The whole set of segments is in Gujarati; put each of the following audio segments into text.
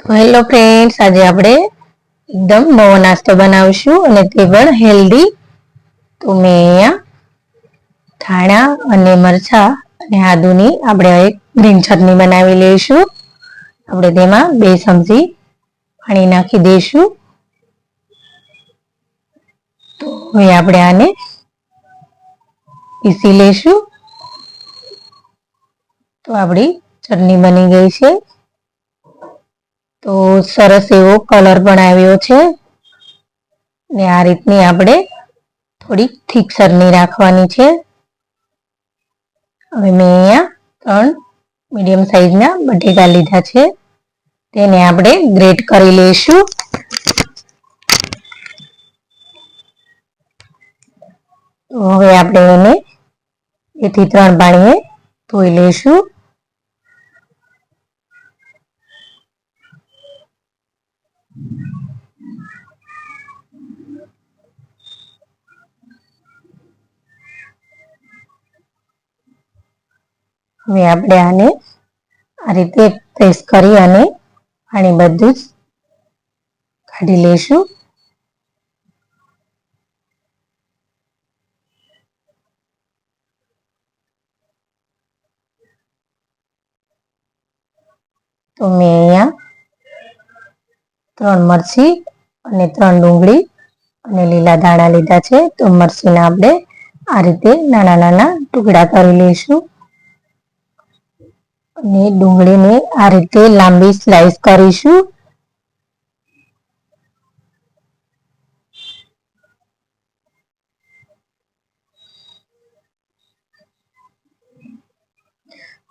તો હેલો ફ્રેન્ડ્સ, આજે આપણે એકદમ નવો નાસ્તો બનાવીશું અને તે પણ હેલ્ધી. તો મેં અહીંયા ધાણા અને મરચા અને આદુની આપણે એક ગ્રીન ચટણી બનાવી લઈશું. આપણે તેમાં બે ચમચી પાણી નાખી દઈશું. તો હવે આપણે આને પીસી લઈશું. તો આપણી ચટણી બની ગઈ છે. તો સરસ એવો કલર પણ આવ્યો છે. ને આ રીતની આપણે થોડીક થીકસરની રાખવાની છે. હવે મેં અહીંયા ત્રણ મીડિયમ સાઈઝના બટેકા લીધા છે. તેને આપણે ગ્રેટ કરી લઈશું. હવે આપણે એને એથી ત્રણ પાણીએ ધોઈ લઈશું. હવે આપણે આને આ રીતે પ્રેસ કરી અને પાણી બધું જ કાઢી લઈશું. તો મેં અહીંયા ત્રણ મરચી અને ત્રણ ડુંગળી અને લીલા દાણા લીધા છે. તો મરચીના આપણે આ રીતે નાના નાના ટુકડા કરી લઈશું. અને ડુંગળીને આ રીતે લાંબી સ્લાઈસ કરીશું.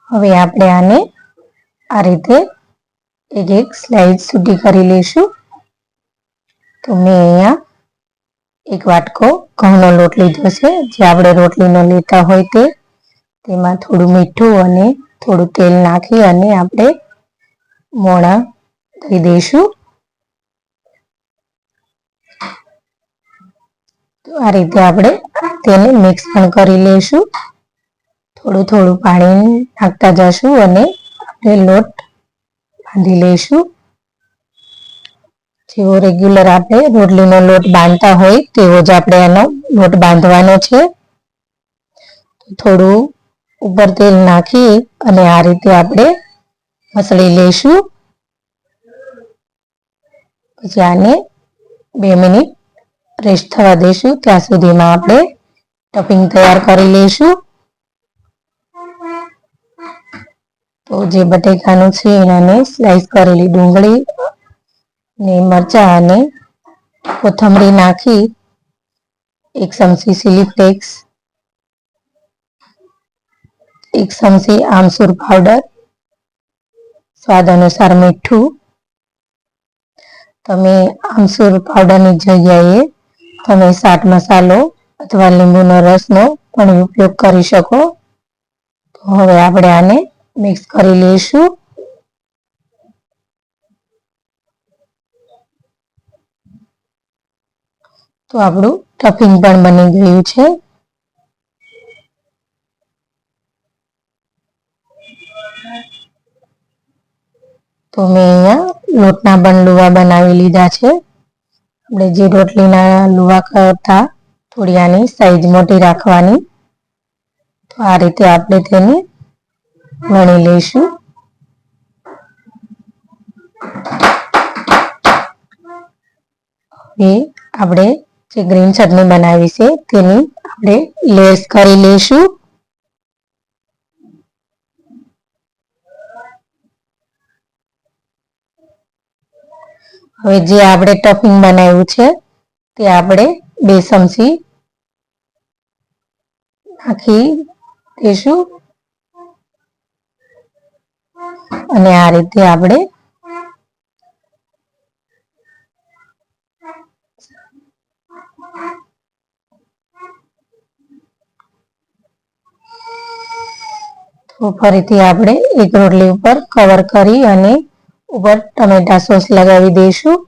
હવે આપણે આને આ રીતે એક એક સ્લાઇડ સુધી કરી લઈશું. તો મેં અહીંયા એક વાટકો ઘઉંનો લોટ લીધો છે. જે આપણે રોટલીનો લેતા હોય તે તેમાં થોડું મીઠું અને થોડું તેલ નાખી અને આપણે મોણા ધોઈ દઈશું. તો આ રીતે આપણે તેને મિક્સ પણ કરી લઈશું. થોડું થોડું પાણી નાખતા જશું અને આપણે લોટ બાંધી લઈશું. જેવો રેગ્યુલર આપણે રોટલીનો લોટ બાંધતા હોય તેવો જ આપણે એનો લોટ બાંધવાનો છે. થોડું ઉપર તેલ નાખી અને આ રીતે આપણે મસળી લઈશું. પછી આને બે મિનિટ રેસ્ટ થવા દઈશું ત્યાં સુધીમાં આપણે ટપિંગ તૈયાર કરી લઈશું. તો જે બટેકાનું છે એને સ્લાઈસ કરેલી ડુંગળી ને મરચા અને કોથમરી નાખી. એક ચમચી ચીલી ફ્લેક્સ એક ચમચી આમચૂર પાવડર સ્વાદ અનુસાર મીઠું. તમે આમચૂર પાવડરની જગ્યાએ તમે સાટ મસાલો અથવા લીંબુનો રસનો પણ ઉપયોગ કરી શકો. તો હવે આપણે આને મિક્સ કરી લઈશું. તો આપણું ટફિંગ પણ બની ગયું છે. તો મેં અહીંયા લોટના પણ લુવા બનાવી લીધા છે. આપણે જે રોટલીના લુવા કરતા થોડી આની સાઈઝ મોટી રાખવાની. તો આ રીતે આપણે તેને વણી લઈશું. હવે આપણે જે ગ્રીન ચટણી બનાવી છે તેની આપણે લેસ કરી લઈશું. હવે જે આપણે ટફિંગ બનાવ્યું છે, તે આપણે બે ચમચી નાખી દઈશું. અને આ રીતે આપણે તો ફરીથી આપણે એક રોટલી ઉપર કવર કરી અને ઉપર ટમેટા સોસ લગાવી દઈશું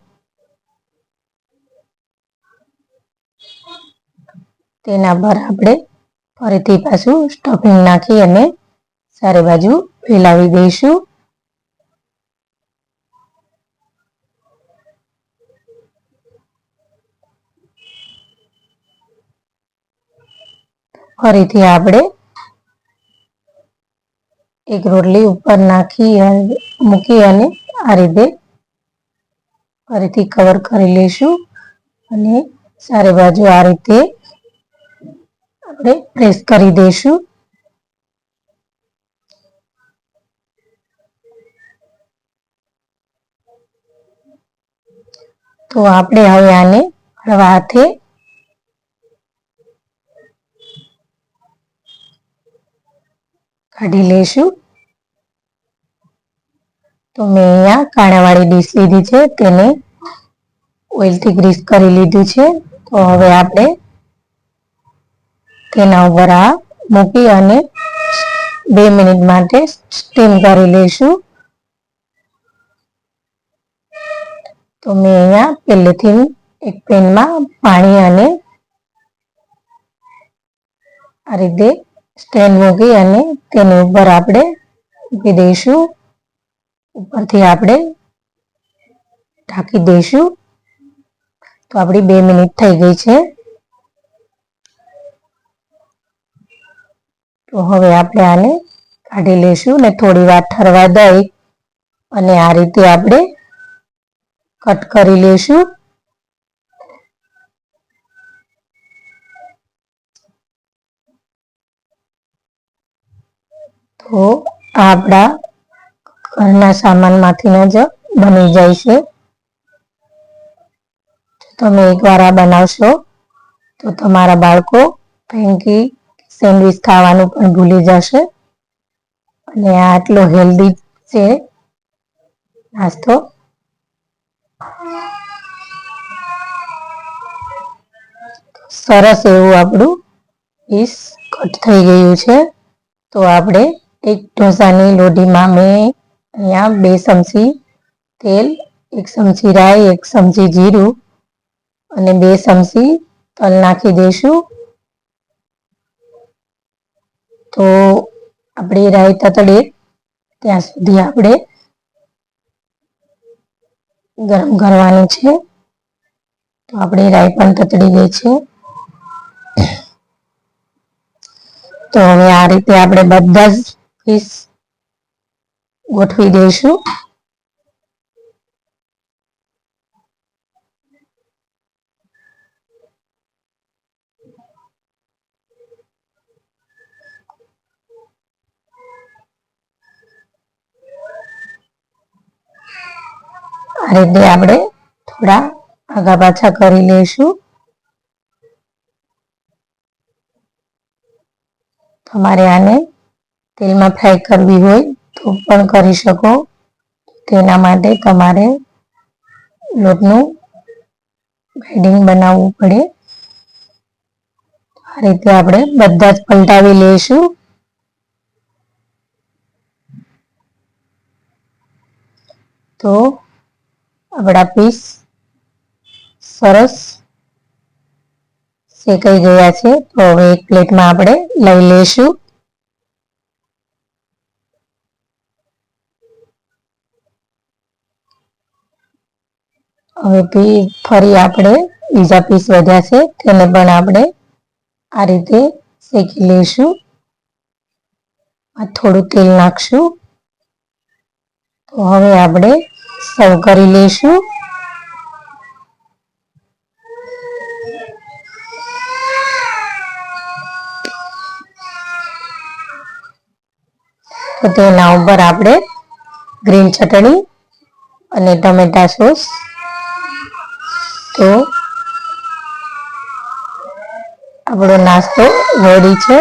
તેના પર આપણે ફરીથી પાછું સ્ટફિંગ નાખી અને સારી બાજુ ફેલાવી દઈશું ફરીથી આપણે એક રોટલી ઉપર નાખી મૂકી અને આ રીતે ફરીથી કવર કરી લઈશું અને ચારે બાજુ આ રીતે આપણે પ્રેસ કરી દઈશું. તો આપણે હવે આને હળવા હાથે કાઢી લઈશું. તો મેં અહીંયા કાણાવાળી ડીશ લીધી છે, તેને ઓઇલથી ગ્રીસ કરી લીધું છે. તો હવે આપણે તેના ઉપર આ મૂકી અને બે મિનિટ માટે સ્ટીમ કરી લઈશું. તો મેં અહીંયા પહેલેથી એક પેનમાં પાણી અને આ રીતે સ્ટેન્ડ મૂકી અને તેની ઉપર આપણે મૂકી દઈશું. ઉપરથી આપણે ઢાંકી દઈશું. તો આપણી બે મિનિટ થઈ ગઈ છે. તો હવે આપણે આને કાઢી લઈશું ને થોડી વાર ઠરવા દઈ અને આ રીતે આપણે કટ કરી લઈશું. તો આપણા ઘરના સામાનમાંથી જ બની જાય છે. તમે એકવાર આ બનાવશો, તો તમારા બાળકો ફેંકી સેન્ડવિચ ખાવાનું પણ ભૂલી જશે. અને આ આટલો હેલ્ધી છે નાસ્તો. સરસ એવું આપણું પીસ કટ થઈ ગયું છે. તો આપણે એક ઢોસાની લોઢીમાં મેં અહીંયા બે ચમચી તેલ, એક ચમચી રાઈ, એક ચમચી જીરું અને બે ચમચી તલ નાખી દઈશું. તો આપણી રાઈ તતડે ત્યાં સુધી આપણે ગરમ કરવાની છે. તો આપણી રાઈ પણ તતડી ગઈ છે. તો હવે આ રીતે આપણે બધા જ પીસ ગોઠવી દઈશું. આ રીતે આપણે થોડા આગા પાછા કરી લઈશું. તમારે આને તેલમાં ફ્રાય કરવી હોય તો પણ કરી શકો તેના માટે તમારે લોટનું બેડિંગ બનાવવું પડે. આ રીતે આપણે બધા જ પલટાવી લઈશું. તો આપણા પીસ સરસ શેકાઈ ગયા છે. તો હવે એક પ્લેટમાં આપણે લઈ લઈશું. હવે ફરી આપણે બીજા પીસ વધ્યા છે, તેને પણ આપણે આ રીતે શેકી લઈશું. થોડું તેલ નાખશું. તો હવે આપણે સર્વ કરી લઈશું. તો તેના ઉપર આપણે ગ્રીન ચટણી અને ટમેટા સોસ તો આપણો નાસ્તો રેડી છે.